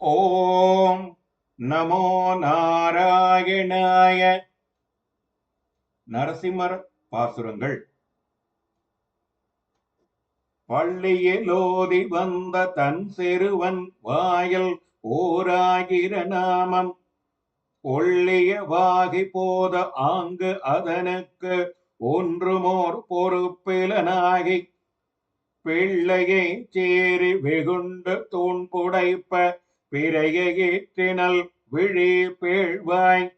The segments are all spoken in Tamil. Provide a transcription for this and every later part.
ஓம் நமோ நாராயணாய. நரசிம்மர் பாசுரங்கள். பள்ளியிலோதி வந்த தன் சிறுவன் வாயல் ஓராயிர நாமம். ஒள்ளிய வாகி போத ஆங்கு அதனுக்கு ஒன்றுமோர் பொறுப்பிலனாகி. பிள்ளையை சேரி வெகுண்டு தூண் புடைப்ப பிறையேற்றினல் விழி பேழ்வாய்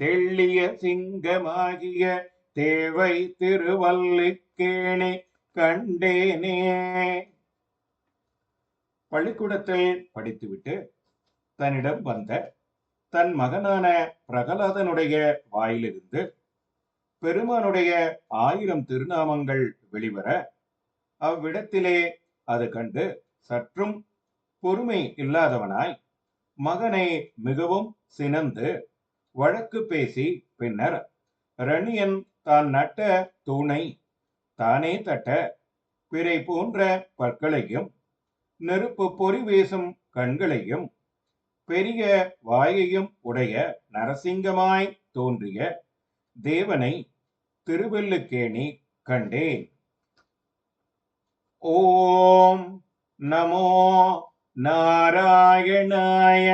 தெள்ளிய சிங்கமாகிய தேவை திருவல்லிக்கேணி கண்டேனே. பள்ளிக்கூடத்தில் படித்துவிட்டு தன்னிடம் வந்த தன் மகனான பிரகலாதனுடைய வாயிலிருந்து பெருமானுடைய ஆயிரம் திருநாமங்கள் வெளிவர அவ்விடத்திலே அது கண்டு சற்றும் பொறுமை இல்லாதவனாய் மகனை மிகவும் சினந்து வழக்கு பேசி பின்னர் ரணியன் தான் நட்ட தூணை தானே தட்ட பிறை போன்ற பற்களையும் நெருப்பு பொறி வீசும் கண்களையும் பெரிய வாயையும் உடைய நரசிங்கமாய் தோன்றிய தேவனை திருவெல்லுக்கேணி கண்டேன். ஓம் நமோ நாராயணாய